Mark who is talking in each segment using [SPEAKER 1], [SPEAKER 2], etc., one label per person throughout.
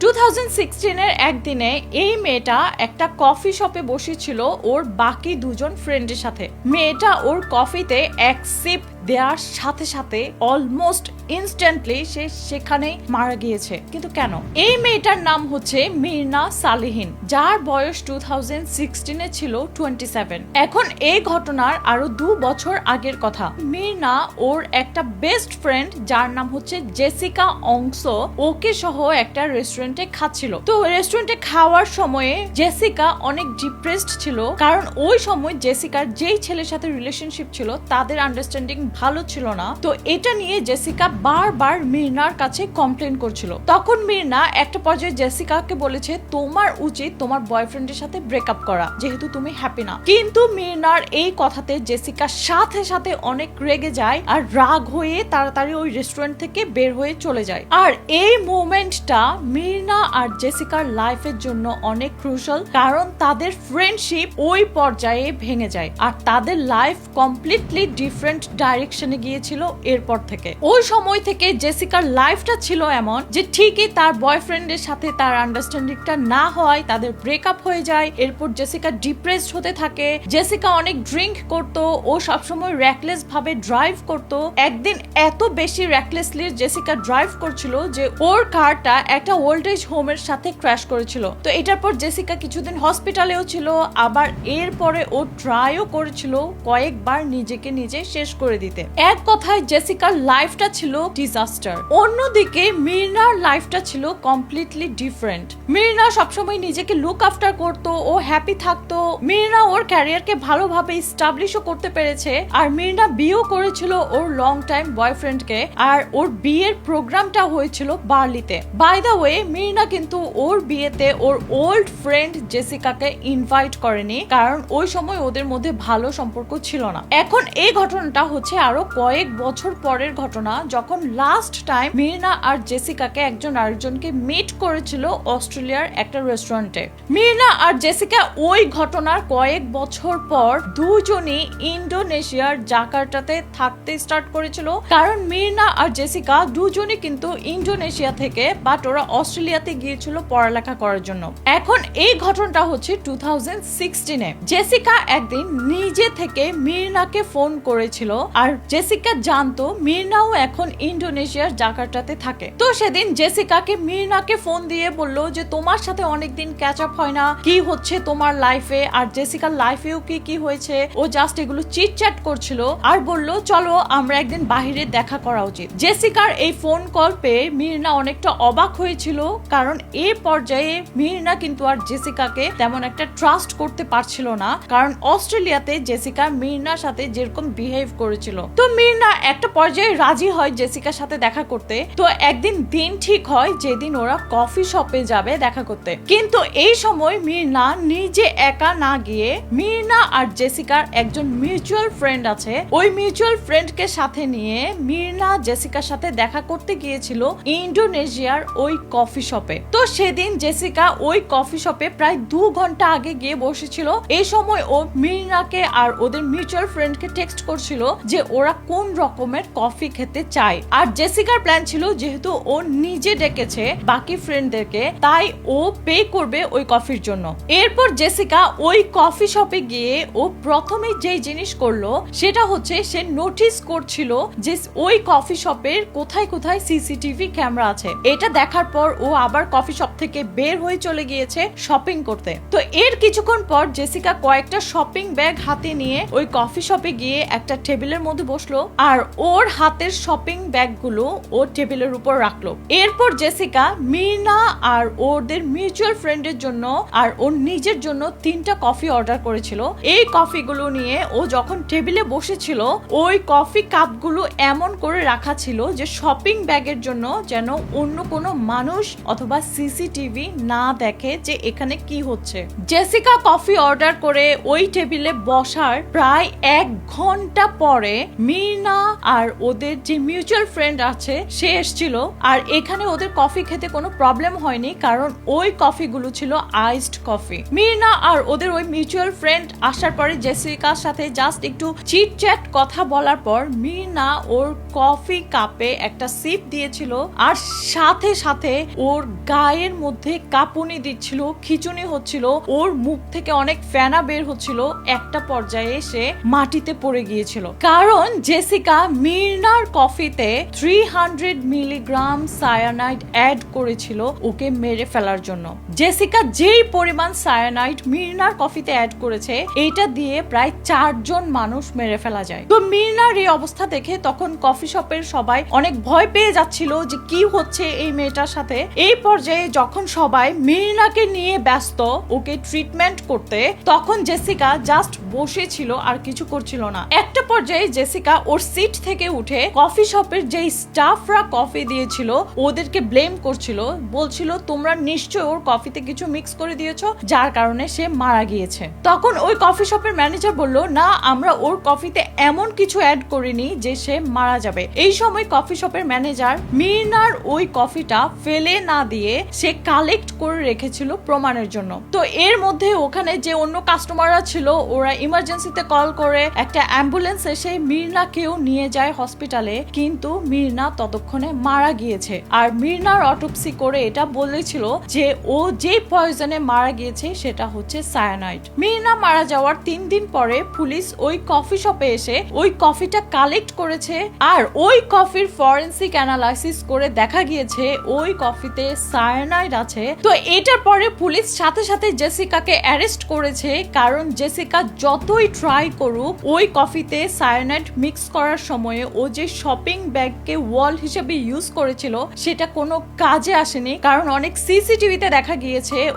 [SPEAKER 1] Two thousand সিক্সটিনের একদিনে এই মেয়েটা একটা কফি শপে বসেছিল ওর বাকি দুজন ফ্রেন্ডের সাথে। মেয়েটা ওর কফিতে এক সিপ দেওয়ার সাথে সাথে অলমোস্ট ইনস্ট্যান্টলি সে সেখানেই মারা গিয়েছে। কিন্তু কেন? এই মেয়েটার নাম হচ্ছে মির্না সালেহিন, যার বয়স টু থাউজেন্ড সিক্সটিনে ছিল টোয়েন্টি সেভেন এখন এই ঘটনার আরও দু বছর আগের কথা। মির্না ওর একটা বেস্ট ফ্রেন্ড যার নাম হচ্ছে জেসিকা অংশ, ওকে সহ একটা রেস্টুরেন্টে খাচ্ছিল। তো রেস্টুরেন্টে খাওয়ার সময়ে জেসিকা অনেক ডিপ্রেসড ছিল, কারণ ওই সময় জেসিকার যেই ছেলের সাথে রিলেশনশিপ ছিল, তাদের আন্ডারস্ট্যান্ডিং ভালো ছিল না। তো এটা নিয়ে জেসিকা বারবার মির্নার কাছে কমপ্লেন করছিল। তখন মির্না একটা পর্যায়ে জেসিকাকে বলেছে, তোমার উচিত তোমার বয়ফ্রেন্ডের সাথে ব্রেকআপ করা, যেহেতু তুমি হ্যাপি না। কিন্তু মির্নার এই কথাতে জেসিকা সাথে সাথে অনেক রেগে যায় আর রাগ হয়ে তাড়াতাড়ি ওই রেস্টুরেন্ট থেকে বের হয়ে চলে যায়। আর এই মোমেন্টটা মির্না আর জেসিকার লাইফের জন্য অনেক ক্রুশাল কারণ তাদের ফ্রেন্ডশিপ ওই পর্যায়ে ভেঙে যায়। আর তাদের লাইফ কমপ্লিটলি ডিফারেন্ট ডাইরেকশনে গিয়েছিল এরপর থেকে। ওই সময় থেকে জেসিকার লাইফটা ছিল এমন যে ঠিকই তার বয়ফ্রেন্ডের সাথে তার আন্ডারস্ট্যান্ডিংটা না হয়, তাদের ব্রেকআপ হয়ে যায়, এরপর জেসিকা ডিপ্রেসড হতে থাকে। জেসিকা অনেক ড্রিঙ্ক করতো, ও সবসময় র্যাকলেস ভাবে ড্রাইভ করতো। একদিন এত বেশি র্যাকলেসলি জেসিকা ড্রাইভ করছিল যে ওর কারটা একটা ওল্ড এজ হোমের সাথে ক্র্যাশ করেছিল। তো এটার পর জেসিকা কিছুদিন হসপিটালেও ছিল, আবার এরপরে ও ট্রাইও করেছিল, কয়েকবার নিজেকে নিজে শেষ করে দিতে। এক কথায়, জেসিকার লাইফটা ছিল ডিজাস্টার অন্যদিকে, মির্নার লাইফটা ছিল কমপ্লিটলি ডিফারেন্ট মির্না সবসময় নিজেকে লুক আফটার করতো ও হ্যাপি থাকতো। মির্না ওর ক্যারিয়ারকে ভালোভাবে স্টাবলিশও করতে পেরেছে। আর মির্না বিয়েও করেছিল ওর লং টাইম বয়ফ্রেন্ডকে আর ওর বিয়ের প্রোগ্রামটা হয়েছিল বার্লিতে। বাই দ্য ওয়ে মির্না কিন্তু ওর বিয়েতে ওর ওল্ড ফ্রেন্ড জেসিকাকে ইনভাইট করেনি। কারণ ওই সময় ওদের মধ্যে ভালো সম্পর্ক ছিল না। এখন এই ঘটনাটা হচ্ছে আরও কয়েক বছর পরের ঘটনা, যখন লাস্ট টাইম মির্না আর জেসিকাকে একজন আরেকজনকে মিট করেছিল অস্ট্রেলিয়ার একটা রেস্টুরেন্টে মির্না আর জেসিকা ওই ঘটনার কয়েক বছর পর দুজনই ইন্দোনেশিয়ার জাকার্টাতে থাকতে স্টার্ট করেছিল। কারণ মির্না আর জেসিকা দুজনই কিন্তু ইন্দোনেশিয়া থেকে বাট ওরা অস্ট্রেলিয়াতে গিয়েছিল পড়ালেখা করার জন্য। এখন এই ঘটনাটা হচ্ছে টু থাউজেন্ড সিক্সটিনে জেসিকা একদিন নিজে থেকে মির্নাকে ফোন করেছিল আর জেসিকা জানতো মির্নাও এখন ইন্দোনেশিয়ার জাকার্টাতে থাকে। তো সেদিন জেসিকাকে মির্নাকে ফোন দিয়ে বলল যে, তোমার সাথে অনেকদিন ক্যাচ আপ হয় না। কি হচ্ছে তোমার লাইফে আর জেসিকার লাইফেও কি কি হয়েছে? ও জাস্ট এগুলো চিট চ্যাট করছিল আর বলল, চলো, আমরা একদিন বাহিরে দেখা করা উচিত। জেসিকার এই ফোন কল পেয়ে মির্না অনেকটা অবাক হয়েছিল, কারণ এই পর্যায়ে মির্না কিন্তু আর জেসিকাকে তেমন একটা ট্রাস্ট করতে পারছিল না, কারণ অস্ট্রেলিয়াতে জেসিকা মির্নার সাথে যেরকম বিহেভ করেছিল। তো মির্না একটা পর্যায়ে রাজি হয় জেসিকার সাথে দেখা করতে। তো একদিন দিন ঠিক হয় যেদিন ওরা কফি শপে যাবে দেখা করতে। কিন্তু এই সময় মির্না নিজে একা না গিয়ে মির্না আর জেসিকার একজন মিউচুয়াল ফ্রেন্ড আছে। ওই মিউচুয়াল ফ্রেন্ডকে সাথে নিয়ে মির্না জেসিকার সাথে দেখা করতে গিয়েছিল ইন্ডোনেশিয়ার ওই কফি শপে। তো সেদিন জেসিকা ওই কফি শপে প্রায় দু ঘণ্টা আগে গিয়ে বসেছিল। এই সময় ও মির্নাকে আর ওদের মিউচুয়াল ফ্রেন্ডকে টেক্সট করছিল যে ওরা কোন রকমের কফি খেতে চায়। আর জেসিকার প্ল্যান ছিল যেহেতু ও নিজে ডেকেছে বাকি ফ্রেন্ডদেরকে তাই ও পে করবে ওই কফির জন্য। এরপর জেসিকা ওই কফি শপে গিয়ে ও প্রথমে যেই জিনিস করল, সেটা হচ্ছে সে নোটিস করছিল যে ওই কফি শপের কোথায় কোথায় সিসিটিভি ক্যামেরা আছে। এটা দেখার পর ও আবার কফি শপ থেকে বের হয়ে চলে গিয়েছে শপিং করতে। তো এর কিছুক্ষণ পর জেসিকা কয়েকটা শপিং ব্যাগ হাতে নিয়ে ওই কফি শপে গিয়ে একটা টেবিলের মধ্যে বসল আর ওর হাতের শপিং ব্যাগগুলো ও টেবিলের উপর রাখল। এরপর জেসিকা, মিনা আর ওদের মিউচুয়াল ফ্রেন্ডের জন্য আর ওর নিজের জন্য তিনটা কফি অর্ডার করেছিল। এই কফিগুলো নিয়ে ও যখন টেবিলে বসেছিল, ওই কফি কাপগুলো এমন করে রাখা ছিল যে শপিং ব্যাগের জন্য যেন অন্য কোনো মানুষ অথবা সিসিটিভি না দেখে যে এখানে কি হচ্ছে। জেসিকা কফি অর্ডার করে ওই টেবিলে বসার প্রায় এক ঘণ্টা পরে মিনা আর ওদের যে মিউচুয়াল ফ্রেন্ড আছে, সে এসেছিল। আর এখানে ওদের কফি খেতে কোনো প্রবলেম হয়নি, কারণ ওই কফিগুলো ছিল আইসড কফি মিনা আর ওদের ওই মিউচুয়াল ফ্রেন্ড আসার পরে জেসিকার সাথে জাস্ট একটু চিট চ্যাট কথা বলার পর মিনা ওর কফি কাপে একটা সিপ দিয়েছিল, আর সাথে সাথে ওর গায়ের মধ্যে কাঁপুনি দিচ্ছিল, খিচুনি হচ্ছিল, ওর মুখ থেকে অনেক ফেনা বের হচ্ছিল, একটা পর্যায়ে এসে মাটিতে পড়ে গিয়েছিল। কারণ জেসিকা মির্নার কফিতে three hundred milligram cyanide add করেছিল ওকে মেরে ফেলার জন্য। জেসিকা যেই পরিমাণ সায়ানাইট মির্নার কফিতে অ্যাড করেছে, এইটা দিয়ে প্রায় চারজন মানুষ মেরে ফেলা যায়। তো মির্নার এই অবস্থা দেখে তখন কফি শপের সবাই অনেক ভয় পেয়ে যাচ্ছিল যে কি হচ্ছে এই মেয়েটার সাথে। এই পর্যায়ে যখন সবাই মির্নাকে নিয়ে ব্যস্ত, ওকে ট্রিটমেন্ট করতে, তখন জেসিকা জাস্ট বসেছিল আর কিছু করছিল না। একটা পর্যায়ে জেসিকা ওর সিট থেকে উঠে কফি শপের যে স্টাফরা কফি দিয়েছিল, ওদেরকে ব্লেম করছিল। বলছিল, তোমরা নিশ্চয় ওর কফিতে কিছু মিক্স করে দিয়েছ, যার কারণে সে মারা গিয়েছে। তখন ওই কফি শপের ম্যানেজার বলল, না, আমরা ওর কফিতে এমন কিছু অ্যাড করিনি যে সে মারা যাবে। এই সময় কফি শপের ম্যানেজার মির্নার ওই কফিটা ফেলে না দিয়ে সে কালেক্ট করে রেখেছিল প্রমাণের জন্য। তো এর মধ্যে ওখানে যে অন্য কাস্টমাররা ছিল, ওরা ইমার্জেন্সিতে কল করে একটা অ্যাম্বুলেন্স এসে মির্নাকেও নিয়ে যায় হসপিটালে কিন্তু মির্না ততক্ষণে মারা গিয়েছে। আর মির্নার অটোপসি করে এটা বলেছিল যে ও যে পয়জনে মারা গিয়েছে সেটা হচ্ছে সায়ানাইড মির্না মারা যাওয়ার তিন দিন পরে পুলিশ ওই কফি শপে এসে ওই কফিটা কালেক্ট করেছে আর ওই কফির ফরেন্সিক অ্যানালাইসিস করে দেখা গিয়েছে ওই কফিতে সায়ানাইড আছে। তো এটার পরে পুলিশ সাথে সাথে জেসিকাকে অ্যারেস্ট করেছে কারণ জেসিকা যতই ট্রাই করুক ওই কফিতে সায়ানাইড মিক্স করার সময়ে ও যে শপিং ব্যাগকে ওয়াল হিসেবে ইউজ করেছিল সেটা কোনো কাজে আসেনি। কারণ অনেক সিসিটিভিতে দেখা গিয়েছে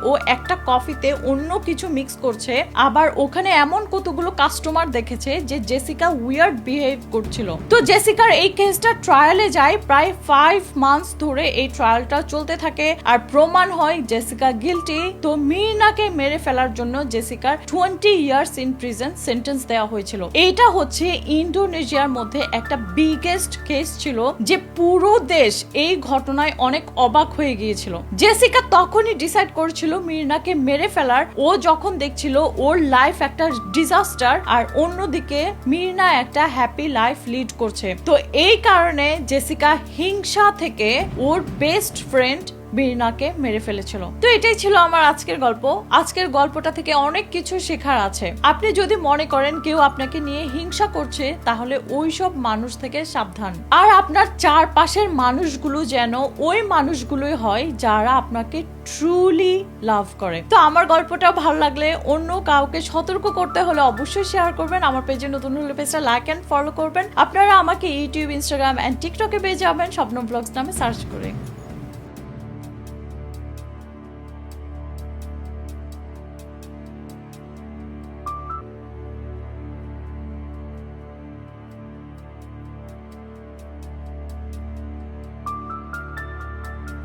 [SPEAKER 1] ও একটা কফিতে অন্য কিছু মিক্স করছে, আবার ওখানে এমন কতগুলো কাস্টমার দেখেছে যে জেসিকা উইয়ার্ড বিহেভ করছিল। তো জেসিকার এই কেসটা ট্রায়ালে যায় প্রায় ফাইভ মান্থস ধরে এই ট্রায়ালটা চলতে থাকে, আর প্রমাণ হয় জেসিকা গিলটি তো মির্নাকে মেরে ফেলার জন্য জেসিকার twenty years in prison sentence দেওয়া হয়েছিল। এইটা হচ্ছে ইন্ডোনেশিয়ার মধ্যে একটা বিগেস্ট কেস ছিল, যে পুরো দেশ এই ঘটনায় অনেক অবাক হয়ে গিয়েছিল। জেসিকা তখনই ডিসাইড করেছিল মির্নাকে মেরে ফেলার। ও যখন দেখছিল ওর লাইফ একটা ডিজাস্টার আর অন্যদিকে মির্না একটা হ্যাপি লাইফ লিড করছে। তো এই কারণে জেসিকা হিংসা থেকে ওর বেস্ট ফ্রেন্ড বীরনাকে মেরে ফেলেছিল। তো এটাই ছিল আমার আজকের গল্প। আজকের গল্পটা থেকে অনেক কিছু শেখার আছে। আপনি যদি মনে করেন কেউ আপনাকে নিয়ে হিংসা করছে, তাহলে ওই সব মানুষ থেকে সাবধান। আর আপনার চারপাশের মানুষগুলো যেন ওই মানুষগুলোই হয় যারা আপনাকে ট্রুলি লাভ করে। তো আমার গল্পটা ভালো লাগলে অন্য কাউকে সতর্ক করতে হলে অবশ্যই শেয়ার করবেন। আমার পেজে নতুন হলে পেজটা লাইক অ্যান্ড ফলো করবেন। আপনারা আমাকে ইউটিউব ইনস্টাগ্রাম অ্যান্ড টিকটকে পেয়ে যাবেন। স্বপ্ন ব্লগস নামে সার্চ করে।